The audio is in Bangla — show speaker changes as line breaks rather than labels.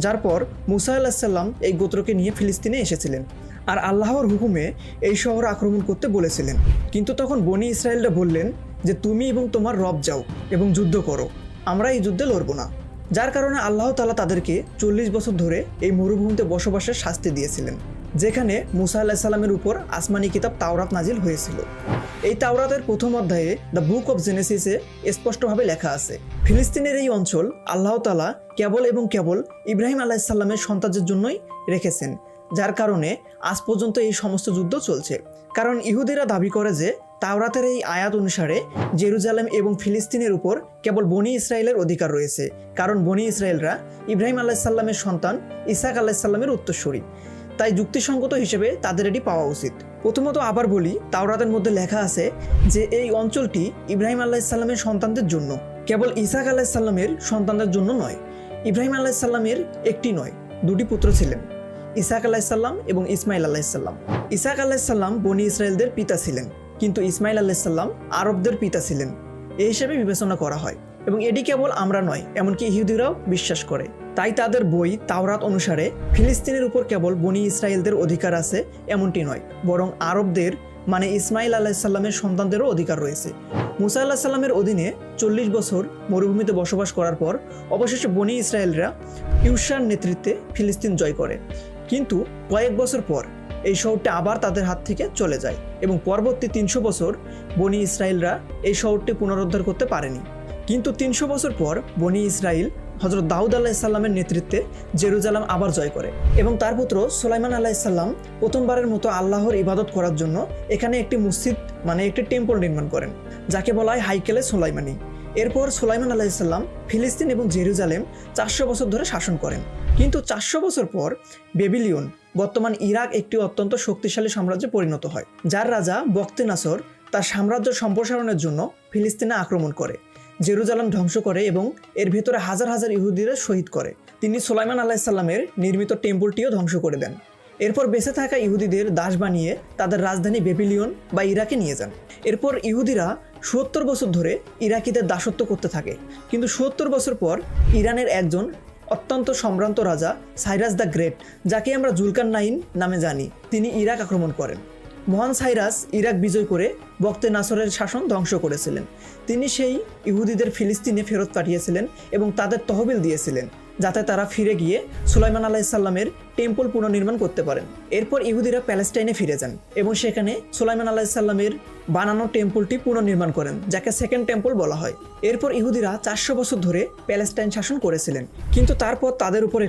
যার পর মুসা আল্লাহিসাল্লাম এই গোত্রকে নিয়ে ফিলিস্তিনে এসেছিলেন। আর আল্লাহর হুকুমে এই শহর আক্রমণ করতে বলেছিলেন। কিন্তু তখন বনি ইসরায়েলরা বললেন যে, তুমি এবং তোমার রব যাও এবং যুদ্ধ করো। আমরা এই যুদ্ধে লড়বো না। যার কারণে আল্লাহ তালা তাদেরকে চল্লিশ বছর ধরে এই মরুভূমিতে বসবাসের শাস্তি দিয়েছিলেন। যেখানে মুসা আল্লাহ সাল্লামের উপর আসমানি কিতাব তাওরাত নাজিল হয়েছিল। এই তাওরাতের প্রথম অধ্যায়ে দ্য বুক অফ জেনেসিসে স্পষ্টভাবে লেখা আছে, ফিলিস্তিনের এই অঞ্চল আল্লাহ তালা কেবল এবং কেবল ইব্রাহিম আলাহিসাল্লামের সন্তানদের জন্যই রেখেছেন, যার কারণে আজ পর্যন্ত এই সমস্ত যুদ্ধ চলছে। কারণ ইহুদিরা দাবি করে যে তাওরাতের এই আয়াত অনুসারে জেরুজালেম এবং ফিলিস্তিনের উপর কেবল বনি ইসরায়েলের অধিকার রয়েছে, কারণ বনি ইসরায়েলরা ইব্রাহিম আলাহিসাল্লামের সন্তান ইসাক আলাহিসাল্লামের উত্তরসূরি। তাই যুক্তিসঙ্গত হিসেবে তাদের এটি পাওয়া উচিত। প্রথমত আবার বলি, তাওরাতের মধ্যে লেখা আছে যে এই অঞ্চলটি ইব্রাহিম আলাহিসাল্লামের সন্তানদের জন্য। কেবল ইসাক আলাহিসাল্লামের সন্তানদের জন্য নয়, ইব্রাহিম আল্লাহ আলাহিসাল্লামের একটি নয়, দুটি পুত্র ছিলেন। ইসাক আলাহিসাল্লাম এবং ইসমাইল আল্লাহ আলাহিসাল্লাম ইসাক আলাহিসাল্লাম বনি ইসরায়েলদের পিতা ছিলেন, কিন্তু ইসমাইল আল্লাহ আলাহিসাল্লাম আরবদের পিতা ছিলেন। এই হিসেবে বিবেচনা করা হয়। এবং এটি কেবল আমরা নয়, এমনকি ইহুদিরাও বিশ্বাস করে। তাই তাদের বই, তাওরাত অনুসারে, ফিলিস্তিনের উপর কেবল বনি ইসরায়েলদের অধিকার আছে, এমনটি নয়, বরং আরবদের মানে ইসমাইল আলাহিসাল্লামের সন্তানদেরও অধিকার রয়েছে। মুসা আল্লাহ সাল্লামের অধীনে চল্লিশ বছর মরুভূমিতে বসবাস করার পর, অবশেষে বনি ইসরায়েলরা ইউসার নেতৃত্বে ফিলিস্তিন জয় করে। কিন্তু কয়েক বছর পর, এই শহরটি আবার তাদের হাত থেকে চলে যায় এবং পরবর্তী তিনশো বছর বনি ইসরায়েলরা এই শহরটি পুনরুদ্ধার করতে পারেনি। কিন্তু তিনশো বছর পর বনি ইসরায়েল হজরত দাউদ আলাহিসাল্লামের নেতৃত্বে জেরুজালাম আবার জয় করে এবং তার পুত্র সোলাইমান আলাহিসাল্লাম প্রথমবারের মতো আল্লাহর ইবাদত করার জন্য এখানে একটি মসজিদ মানে একটি টেম্পল নির্মাণ করেন, যাকে বলা হয় হাইকেলে সোলাইমানি। এরপর সোলাইমান আলাহিসাল্লাম ফিলিস্তিন এবং জেরুজালেম চারশো বছর ধরে শাসন করেন। কিন্তু চারশো বছর পর বেবিলিয়ন, বর্তমান ইরাক একটি অত্যন্ত শক্তিশালী সাম্রাজ্যে পরিণত হয়, যার রাজা বক্তে নাসর তার সাম্রাজ্য সম্প্রসারণের জন্য ফিলিস্তিনে আক্রমণ করে। জেরুজালাম ধ্বংস করে এবং এর ভেতরে হাজার হাজার ইহুদিদের শহীদ করে। তিনি সোলাইমান আলাহিসাল্লামের নির্মিত টেম্পলটিও ধ্বংস করে দেন। এরপর বেঁচে থাকা ইহুদিদের দাস বানিয়ে তাদের রাজধানী বেবিলিয়ন বা ইরাকে নিয়ে যান। এরপর ইহুদিরা সত্তর বছর ধরে ইরাকিদের দাসত্ব করতে থাকে। কিন্তু সত্তর বছর পর ইরানের একজন অত্যন্ত সম্ভ্রান্ত রাজা সাইরাস দ্য গ্রেট, যাকে আমরা জুলকান নাইন নামে জানি, তিনি ইরাক আক্রমণ করেন। মহান সাইরাস ইরাক বিজয় করে বক্তে নাসরের শাসন ধ্বংস করেছিলেন। তিনি সেই ইহুদিদের ফিলিস্তিনে ফেরত পাঠিয়েছিলেন এবং তাদের তহবিল দিয়েছিলেন, যাতে তারা ফিরে গিয়ে সুলাইমান আলাহিসাল্লামের টেম্পল পুনর্নির্মাণ করতে পারেন। এরপর ইহুদিরা প্যালেস্টাইনে ফিরে যান এবং সেখানে সুলাইমান আলাহিসাল্লামের বানানো টেম্পলটি পুনর্নির্মাণ করেন, যাকে সেকেন্ড টেম্পল বলা হয়। এরপর ইহুদিরা চারশো বছর ধরে প্যালেস্টাইন শাসন করেছিলেন, কিন্তু তারপর তাদের উপর